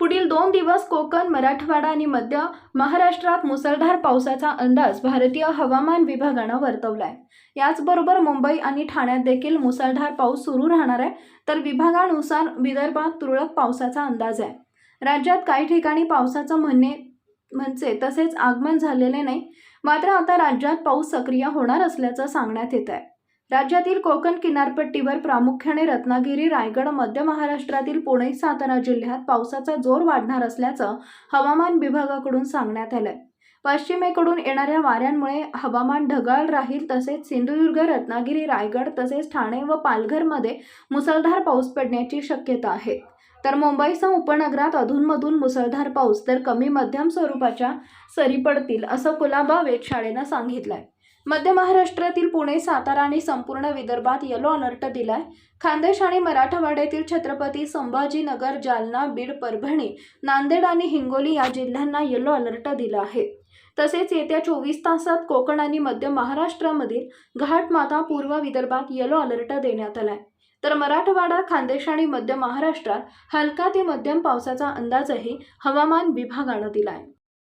पुढील दोन दिवस कोकण मराठवाडा आणि मध्य महाराष्ट्रात मुसळधार पावसाचा अंदाज भारतीय हवामान विभागानं वर्तवला आहे याचबरोबर मुंबई आणि ठाण्यात देखील मुसळधार पाऊस सुरू राहणार आहे तर विभागानुसार विदर्भात तुरळक पावसाचा अंदाज आहे. राज्यात काही ठिकाणी पावसाचं म्हणणे म्हणजे तसेच आगमन झालेले नाही मात्र आता राज्यात पाऊस सक्रिय होणार असल्याचं सांगण्यात येत आहे राज्यातील कोकण किनारपट्टीवर प्रामुख्याने रत्नागिरी रायगड मध्य महाराष्ट्रातील पुणे सातारा जिल्ह्यात पावसाचा जोर वाढणार असल्याचं हवामान विभागाकडून सांगण्यात आलंय. पश्चिमेकडून येणाऱ्या वाऱ्यांमुळे हवामान ढगाळ राहील तसेच सिंधुदुर्ग रत्नागिरी रायगड तसेच ठाणे व पालघरमध्ये मुसळधार पाऊस पडण्याची शक्यता आहे. तर मुंबईसह उपनगरात अधूनमधून मुसळधार पाऊस तर कमी मध्यम स्वरूपाच्या सरी पडतील असं कुलाबा वेधशाळेनं सांगितलंय. मध्य महाराष्ट्रातील पुणे सातारा आणि संपूर्ण विदर्भात येलो अलर्ट दिलाय. खानदेश आणि मराठवाड्यातील छत्रपती संभाजीनगर जालना बीड परभणी नांदेड आणि हिंगोली या जिल्ह्यांना येलो अलर्ट दिला आहे. तसेच येत्या चोवीस तासात कोकण आणि मध्य महाराष्ट्रामधील घाटमाथा पूर्व विदर्भात येलो अलर्ट देण्यात आलाय. तर मराठवाडा खानदेश आणि मध्य महाराष्ट्रात हलका ते मध्यम पावसाचा अंदाजही हवामान विभागानं दिला आहे